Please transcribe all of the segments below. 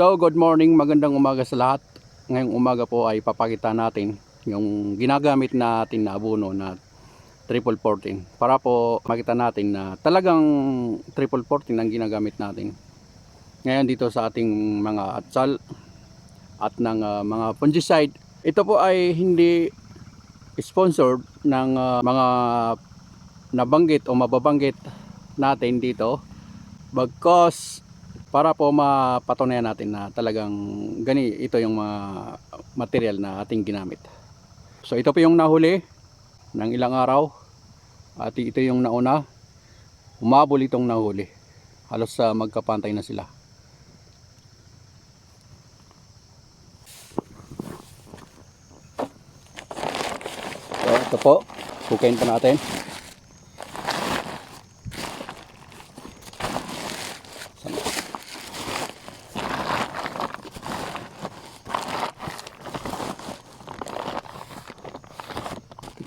So, good morning, magandang umaga sa lahat. Ngayong umaga po ay papakita natin yung ginagamit natin na abono na triple 14 para po makita natin na talagang triple 14 ang ginagamit natin. Ngayon dito sa ating mga atsal at ng ah, mga fungicide. Ito po ay hindi sponsored ng ah, mga nabanggit o mababanggit natin dito because para po mapatunayan natin na talagang gani ito yung mga material na ating ginamit. So ito po yung nahuli ng ilang araw at ito yung nauna umabol itong nahuli. Halos sa magkapantay na sila. So ito po, hukayin pa natin.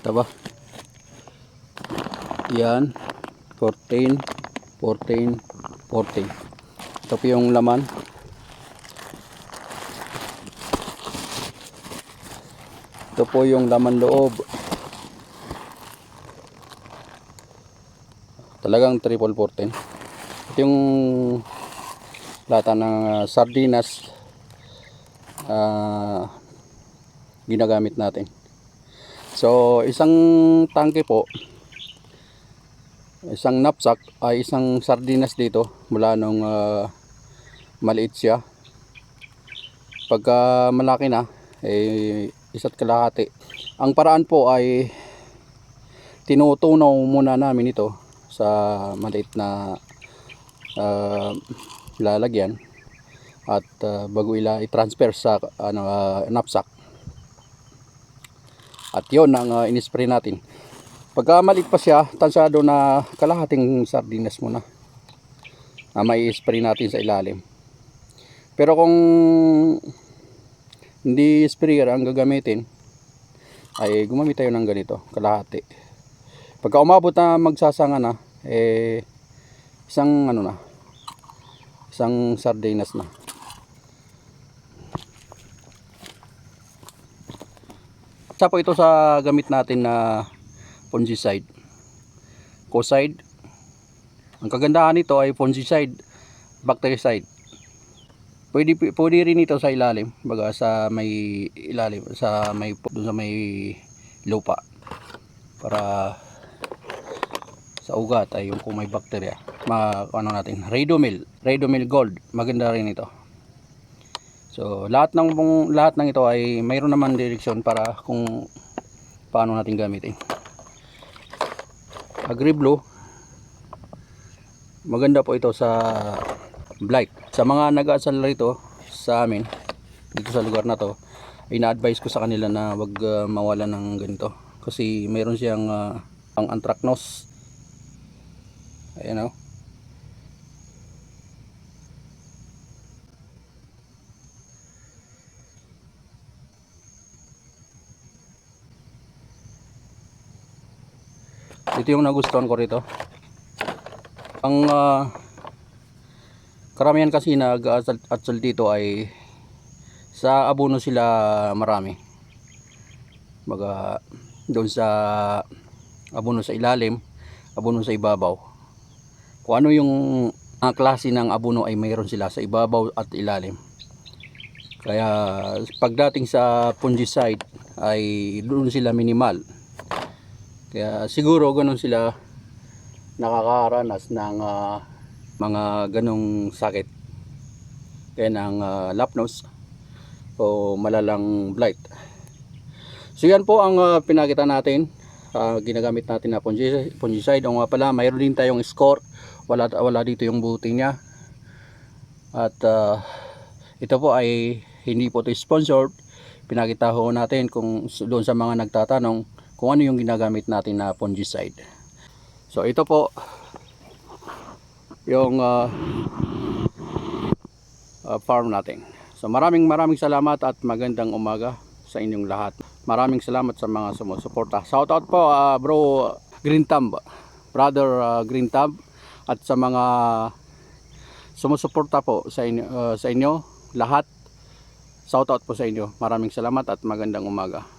Kita ba? Yan. 14, 14, 14. Ito yung laman. Ito po yung laman loob. Talagang triple 14. Ito yung lata ng ah, sardinas ah, ginagamit natin. So, isang tangke po, isang knapsack ay isang sardinas dito mula nung ah, maliit siya. Pagka malaki na, eh, isa't kalahati. Ang paraan po ay tinutunaw muna namin ito sa maliit na ah, lalagyan at ah, bago ila i-transfer sa ano, ah, knapsack. At yon ang uh, inispray natin. Pagka maliit pa siya, tansado na kalahating sardinas muna. Na may spray natin sa ilalim. Pero kung hindi sprayer ang gagamitin, ay gumamit tayo ng ganito, kalahati. Pagka umabot na magsasanga na, eh, isang ano na, isang sardinas na. Isa po ito sa gamit natin na fungicide. Coside. Ang kagandahan nito ay fungicide, bactericide. Pwede pwede rin ito sa ilalim, baga sa may ilalim, sa may doon sa may lupa para sa ugat ay yung kung may bakterya. Ma ano natin, Radomil, Radomil Gold, maganda rin ito. So, lahat ng lahat ng ito ay mayroon naman direksyon para kung paano natin gamitin. Agri Blue maganda po ito sa blight. Sa mga nag-aasal rito sa amin dito sa lugar na to, ina-advise ko sa kanila na wag uh, mawala ng ganito kasi mayroon siyang uh, ang anthracnose. Ayan oh. Ito yung nagustuhan ko rito. Ang ah, karamihan kasi nag-atsal dito ay sa abono sila marami. Baga doon sa abono sa ilalim, abono sa ibabaw. Kung ano yung mga klase ng abono ay mayroon sila sa ibabaw at ilalim. Kaya pagdating sa fungicide ay doon sila minimal. Kaya siguro ganun sila nakakaranas ng ah, mga ganong sakit. Kaya ng uh, lapnos o malalang blight. So yan po ang ah, pinakita natin. Ah, ginagamit natin na fungi- fungicide. O nga pala, mayroon din tayong score. Wala, wala dito yung buti niya. At ah, ito po ay hindi po ito sponsored. Pinakita ho natin kung doon sa mga nagtatanong kung ano yung ginagamit natin na fungicide. So ito po yung ah, ah, farm natin. So maraming maraming salamat at magandang umaga sa inyong lahat. Maraming salamat sa mga sumusuporta. Shout out po ah, bro Green Thumb, brother ah, Green Thumb at sa mga sumusuporta po sa inyo, ah, sa inyo lahat. Shout out po sa inyo. Maraming salamat at magandang umaga.